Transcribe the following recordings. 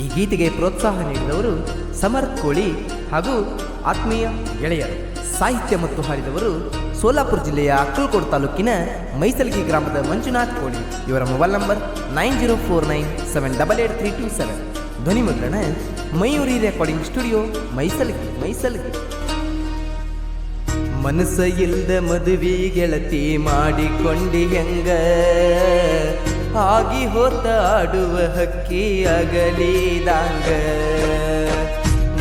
ಈ ಗೀತೆಗೆ ಪ್ರೋತ್ಸಾಹ ನೀಡಿದವರು ಸಮರ್ಥ್ ಕೋಳಿ ಹಾಗೂ ಆತ್ಮೀಯ ಗೆಳೆಯರು ಸಾಹಿತ್ಯ ಮತ್ತು ಹಾಡಿದವರು ಸೋಲಾಪುರ ಜಿಲ್ಲೆಯ ಅಕ್ಕಲ್ಕೋಡ್ ತಾಲೂಕಿನ ಮೈಸಲ್ಗಿ ಗ್ರಾಮದ ಮಂಜುನಾಥ್ ಕೋಳಿ. ಇವರ mobile number nine zero four nine seven double eight three two seven. ಧ್ವನಿ ಮುದ್ರಣ ಮಯೂರಿ ರೆಕಾರ್ಡಿಂಗ್ ಸ್ಟುಡಿಯೋ ಮೈಸಲ್ಗಿ ಮೈಸಲ್ಗಿ. ಮನಸ್ಸ ಇಲ್ಲದ ಮದುವೆ ಗೆಳತಿ ಮಾಡಿಕೊಂಡಿ ಹೆಂಗ? ಆಗಿ ಹೋತಾಡುವ ಹಕ್ಕಿ ಅಗಲಿದಂಗ.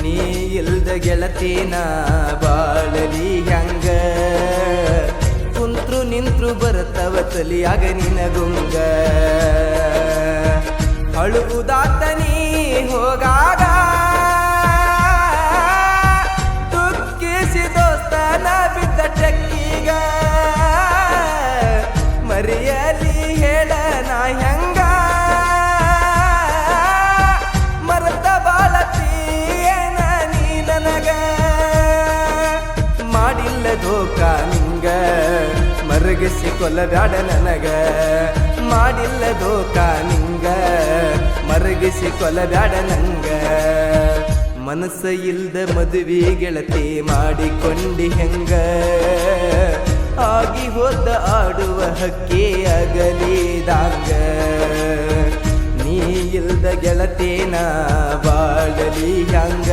ನೀ ಇಲ್ದ ಗೆಳತಿನ ಬಾಳಲಿ ಹಂಗ ಕುಂತ್ರು ನಿಂತ್ರು ಬರ್ತವ ನಿನಗುಂಗ ಅಳುವುದಾತ ನೀ ಹೋಗಾಗ ಮರಗಿಸಿ ಕೊಲ್ಲಬ್ಯಾಡ ನನಗ ಮಾಡಿಲ್ಲ ಧೋಕ ನಿಂಗ ಮರಗಿಸಿ ಕೊಲ್ಲಬ್ಯಾಡ ನಂಗ ಮನಸ್ಸ ಇಲ್ದ ಮದುವೆ ಗೆಳತಿ ಮಾಡಿಕೊಂಡಿ ಹೆಂಗ ಆಗಿ ಹೋದ ಆಡುವ ಹಕ್ಕಿ ಅಗಲಿದಾಗ ನೀ ಇಲ್ದ ಗೆಳತೇನ ಬಾಳಲಿ ಹಂಗ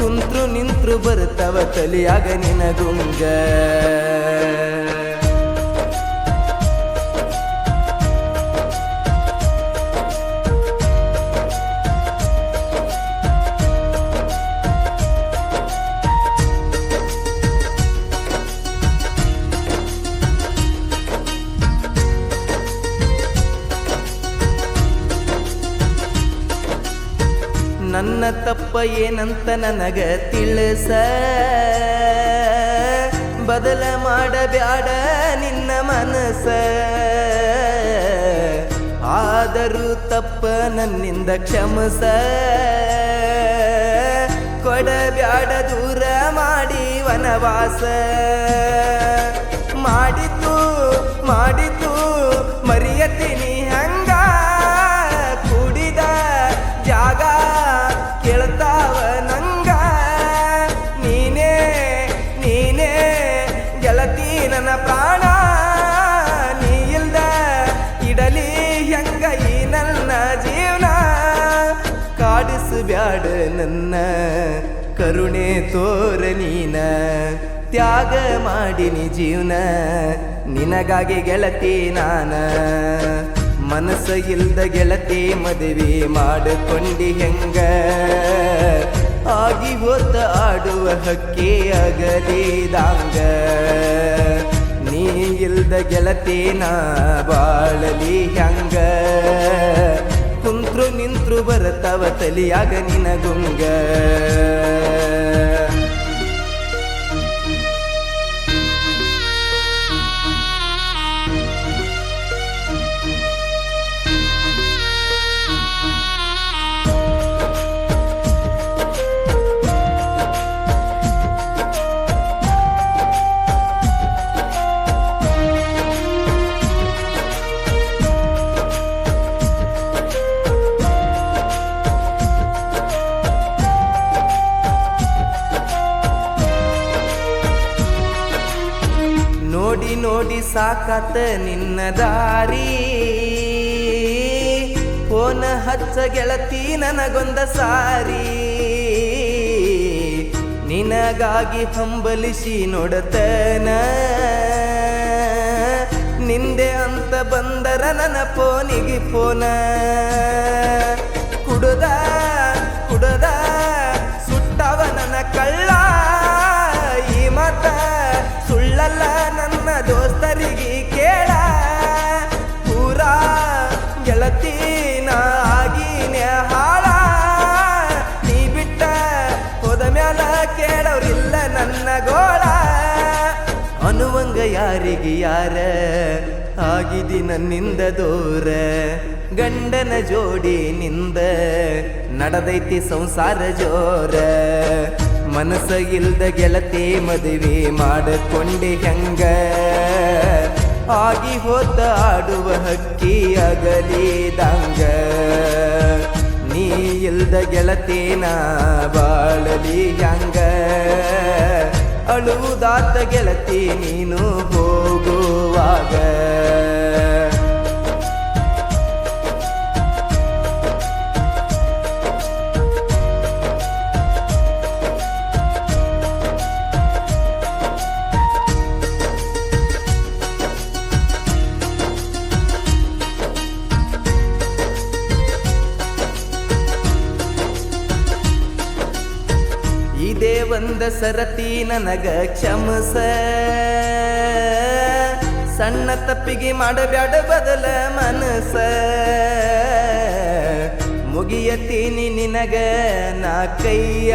ಕುಂತ್ರು ನಿಂತ್ರು ಬರ್ತವ ತಲಿಯಾಗ ನಿನಗುಂಗ ನನ್ನ ತಪ್ಪ ಏನಂತ ನನಗ ತಿಳಿಸ. ಬದಲ ಮಾಡಬ್ಯಾಡ ನಿನ್ನ ಮನಸ. ಆದರೂ ತಪ್ಪ ನನ್ನಿಂದ ಕ್ಷಮಸ. ಕೊಡಬ್ಯಾಡ ದೂರ ಮಾಡಿ ವನವಾಸ. ಕಾಡಿಸಬ್ಯಾಡ ನನ್ನ ಕರುಣೆ ತೋರ ನೀನ ತ್ಯಾಗ ಮಾಡಿನಿ ಜೀವನ ನಿನಗಾಗಿ ಗೆಳತಿ ನಾನ ಮನಸ್ಸ ಇಲ್ದ ಗೆಳತಿ ಮದುವೆ ಮಾಡಿಕೊಂಡಿ ಹೆಂಗ ಆಗಿ ಹೋದ ಆಡುವ ಹಕ್ಕಿ ಅಗಲಿದಂಗ ನೀ ಇಲ್ದ ಗೆಳತಿನ ಬಾಳಲಿ ಹೆಂಗ ಕುಂತ್ರು ನಿಂತ್ರು ಬರ್ತವ ತಲಿಯಾಗ ನಿನಗುಂಗ. ಸಾಕಾತ ನಿನ್ನ ದಾರಿ. ಫೋನ ಹಚ್ಚ ಗೆಳತಿ ನನಗೊಂದ ಸಾರಿ. ನಿನಗಾಗಿ ಹಂಬಲಿಸಿ ನೋಡತನ. ನಿಂದೆ ಅಂತ ಬಂದರ ನನ್ನ ಫೋನಿಗೆ ಫೋನ. ಕುಡದ ಯಾರಿಗೆ ಯಾರ? ಆಗಿದಿ ನನ್ನಿಂದ ದೂರ. ಗಂಡನ ಜೋಡಿ ನಿಂದ ನಡೆದೈತಿ ಸಂಸಾರ ಜೋರ. ಮನಸ್ಸ ಇಲ್ದ ಗೆಳತಿ ಮದುವೆ ಮಾಡಿಕೊಂಡೆ ಹೆಂಗ? ಆಗಿ ಹೋದ ಆಡುವ ಹಕ್ಕಿ ಅಗಲಿದಂಗ. ಇಲ್ಲದ ಗೆಳತಿನ ಬಾಳಲಿ ಹಂಗ? ಅಳುವುದಾತ ಗೆಳತಿ ನೀನು ಹೋಗುವಾಗ. ಇದೇ ಒಂದ ಸರತಿ ನನಗ ಕ್ಷಮಸ. ಸಣ್ಣ ತಪ್ಪಿಗೆ ಮಾಡಬ್ಯಾಡ ಬದಲ ಮನಸ. ಮುಗಿಯತೀನಿ ನಿನಗ ನಾ ಕೈಯ.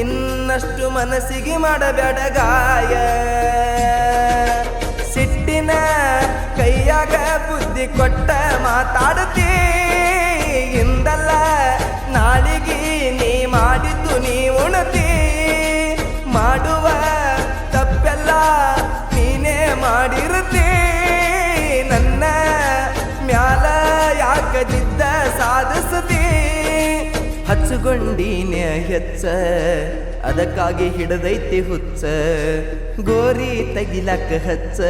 ಇನ್ನಷ್ಟು ಮನಸ್ಸಿಗೆ ಮಾಡಬ್ಯಾಡ ಗಾಯ. ಸಿಟ್ಟಿನ ಕೈಯಾಗ ಬುದ್ಧಿ ಕೊಟ್ಟ ಹಚ್ಚುಗೊಂಡೀನೆ ಹೆಚ್ಚ, ಅದಕ್ಕಾಗಿ ಹಿಡದೈತಿ ಹುಚ್ಚ. ಗೋರಿ ತಗಿಲಕ್ಕ ಹಚ್ಚ,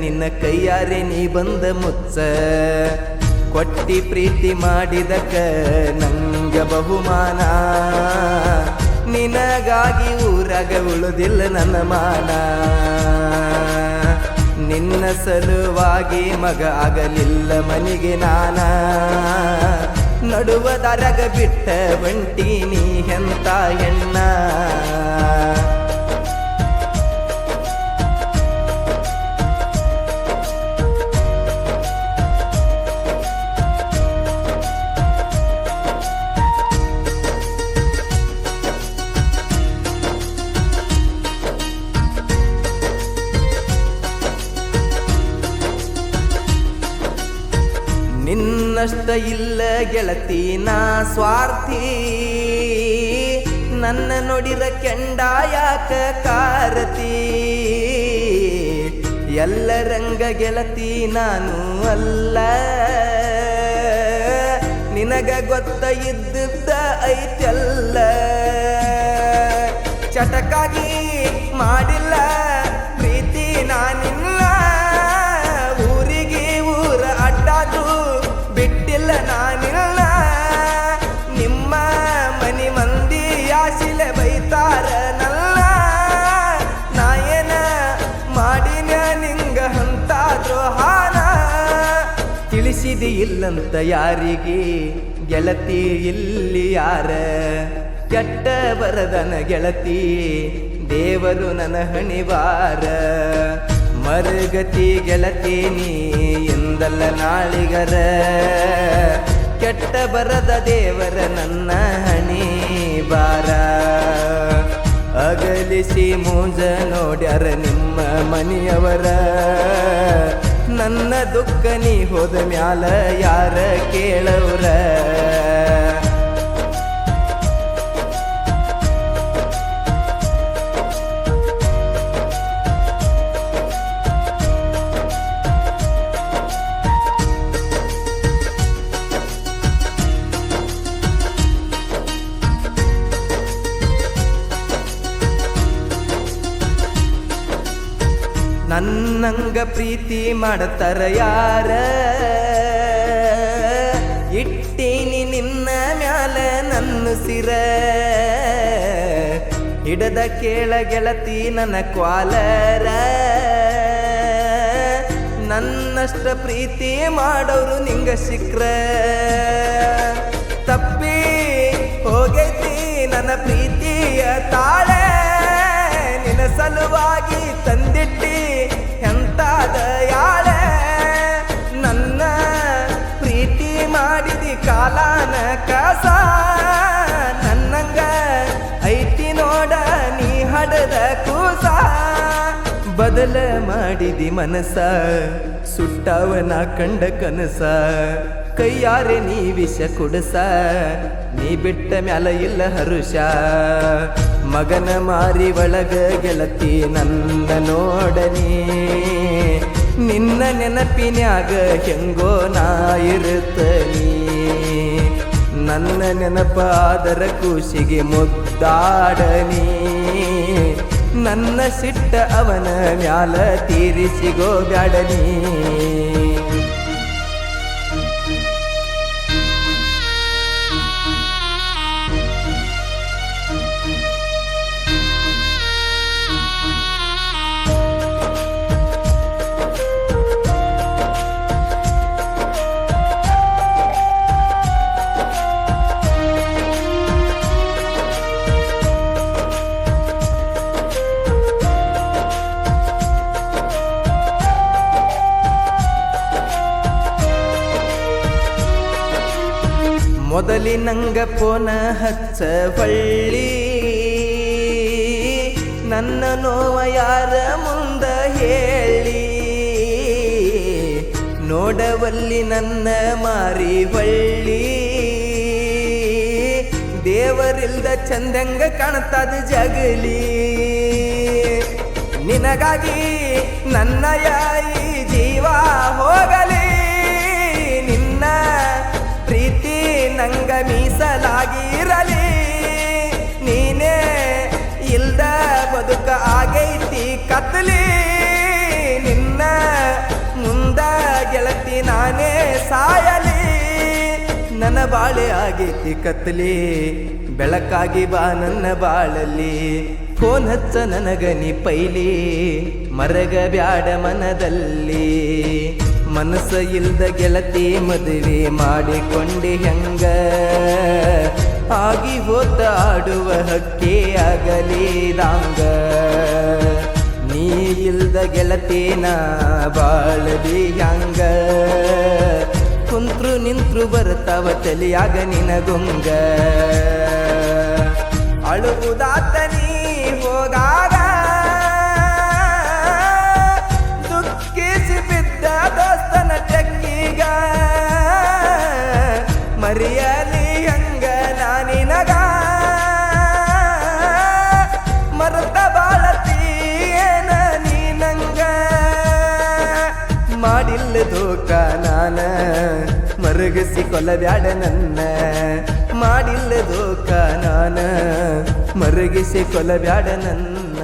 ನಿನ್ನ ಕೈಯಾರೆ ನೀ ಬಂದ ಮುಚ್ಚ. ಕೊಟ್ಟಿ ಪ್ರೀತಿ ಮಾಡಿದಕ್ಕ ನಂಗ ಬಹುಮಾನ. ನಿನಗಾಗಿ ಊರಾಗ ಉಳುದಿಲ್ಲ ನನ್ನ ಮಾನ. ನಿನ್ನ ಸಲುವಾಗಿ ಮಗ ಆಗಲಿಲ್ಲ ಮನೆಗೆ ನಾನ. ನಡುವ ದರಗ ಬಿಟ್ಟ ಬಂಟಿ ನೀ ಎಂತ ಹೆಣ್ಣ ನಿನ್ನಷ್ಟ ಇಲ್ಲ ಗೆಳತಿ, ನಾ ಸ್ವಾರ್ಥಿ. ನನ್ನ ನೋಡಿರ ಕೆಂಡ ಯಾಕ ಕಾರತಿ? ಎಲ್ಲರಂಗ ಗೆಳತಿ, ನಾನು ಅಲ್ಲ. ನಿನಗ ಗೊತ್ತ ಇದ್ದದ್ದ ಐತೆಲ್ಲ. ಚಟಕಾಗಿ ಮಾಡಿಲ್ಲ ದ್ರೋಹಾನ ತಿಳಿಸಿದಿ ಇಲ್ಲಂತ ಯಾರಿಗೆ? ಗೆಳತಿ ಇಲ್ಲಿ ಯಾರ? ಕೆಟ್ಟ ಬರದನ ಗೆಳತಿ, ದೇವರು ನನ್ನ ಹಣಿವಾರ. ಮರುಗತಿ ಗೆಳತಿ ನೀ ಎಂದಲ್ಲ ನಾಳಿಗರ. ಕೆಟ್ಟ ಬರದ ದೇವರ ನನ್ನ ಹಣಿ ಬಾರ ಅಗಲಿಸಿ ಮೂಜ ನೋಡ್ಯಾರ ನಿಮ್ಮ ಮನೆಯವರ. ನನ್ನ ದುಃಖ ನೀ ಹೋದ ಮ್ಯಾಲ ಯಾರ ಕೇಳವ್ರ? ನನ್ನಂಗ ಪ್ರೀತಿ ಮಾಡತಾರ ಯಾರ? ಇಟ್ಟೀನಿ ನಿನ್ನ ಮ್ಯಾಲ ನನ್ನ ಸಿರ. ಹಿಡದ ಕೇಳ ಗೆಳತಿ ನನ್ನ ಕ್ವಾಲರ. ನನ್ನಷ್ಟ ಪ್ರೀತಿ ಮಾಡೋರು ನಿಂಗ ಸಿಕ್ರ. ತಪ್ಪಿ ಹೋಗೈತಿ ನನ್ನ ಪ್ರೀತಿಯ ತಾಳೆ. ನಿನ್ನ ಸಲುವಾಗಿ ತಂದಿಟ್ಟಿ ನನ್ನ ಪ್ರೀತಿ ಮಾಡಿದಿ ಕಾಲಾನ ನನ್ನಂಗ ಐತಿ ನೋಡ ನೀ ಹಡದ ಬದಲ ಮಾಡಿದಿ ಮನಸ, ಸುಟ್ಟವನ ಕಂಡ ಕನಸ. ಕೈಯಾರೆ ನೀ ವಿಷ ಕುಡಸ, ನೀ ಬಿಟ್ಟ ಮ್ಯಾಲ ಇಲ್ಲ ಹರುಷ. ಮಗನ ಮಾರಿ ಒಳಗ ಗೆಳತಿ ನನ್ನ ನೋಡನಿ. ನಿನ್ನ ನೆನಪಿನ್ಯಾಗ ಹೆಂಗೋ ನಾ ಇರುತ್ತನಿ. ನನ್ನ ನೆನಪಾದರ ಖುಷಿಗೆ ಮುದ್ದಾಡನಿ. ನನ್ನ ಸಿಟ್ಟ ಅವನ ಮ್ಯಾಲ ತೀರಿಸಿಗೋ ಬ್ಯಾಡನಿ. ಮೊದಲಿನಂಗ ಪೋನ ಹಚ್ಚ ಹೊಳ್ಳಿ ನನ್ನ ನೋವ ಯಾರ ಮುಂದ ಹೇಳಿ. ನೋಡವಲ್ಲಿ ನನ್ನ ಮಾರಿ ಬಳ್ಳಿ ದೇವರಿಲ್ದ ಚಂದಂಗ ಕಾಣ್ತದ ಜಗಲಿ. ನಿನಗಾಗಿ ನನ್ನ ಯಾಯಿ ಜೀವ ಹೋಗಲಿ. ಕತ್ತಲಿ ನಿನ್ನ ಮುಂದ ಗೆಳತಿ ನಾನೇ ಸಾಯಲಿ. ನನ್ನ ಬಾಳೆ ಆಗೈತಿ ಕತ್ತಲಿ ಬೆಳಕಾಗಿ ಬಾ ನನ್ನ ಬಾಳಲ್ಲಿ. ಫೋನ್ ಹಚ್ಚ ನನಗನಿ ಪೈಲಿ, ಮರಗ ಬ್ಯಾಡ ಮನದಲ್ಲಿ. ಮನಸ್ಸ ಇಲ್ದ ಗೆಳತಿ ಮದುವೆ ಮಾಡಿಕೊಂಡೆ ಹೆಂಗ? ಆಗಿ ಹೋತ ಆಡುವ ಹಕ್ಕಿ ಆಗಲಿದಾಂಗ ನೀ ಇಲ್ದ ಗೆಳತೇನ ಬಾಳದಿ ಹಂಗ. ಕುಂತ್ರು ನಿಂತ್ರು ಬರ್ತಾವ ತಲಿಯಾಗ ನಿನಗುಂಗ ಅಳುವುದಾತ ನೀ ಹೋಗಾಗ ದುಃಖಿಸಿ ಬಿದ್ದ ದೋಸ್ತನ ಟೆಕ್ಕಿಗ ಮರಗಿಸಿ ಕೊಲಬ್ಯಾಡ ನನ್ನ. ಮಾಡಿಲ್ಲ ಧೋಕ ನಾನ ಮರಗಿಸಿ ಕೊಲಬ್ಯಾಡ ನನ್ನ.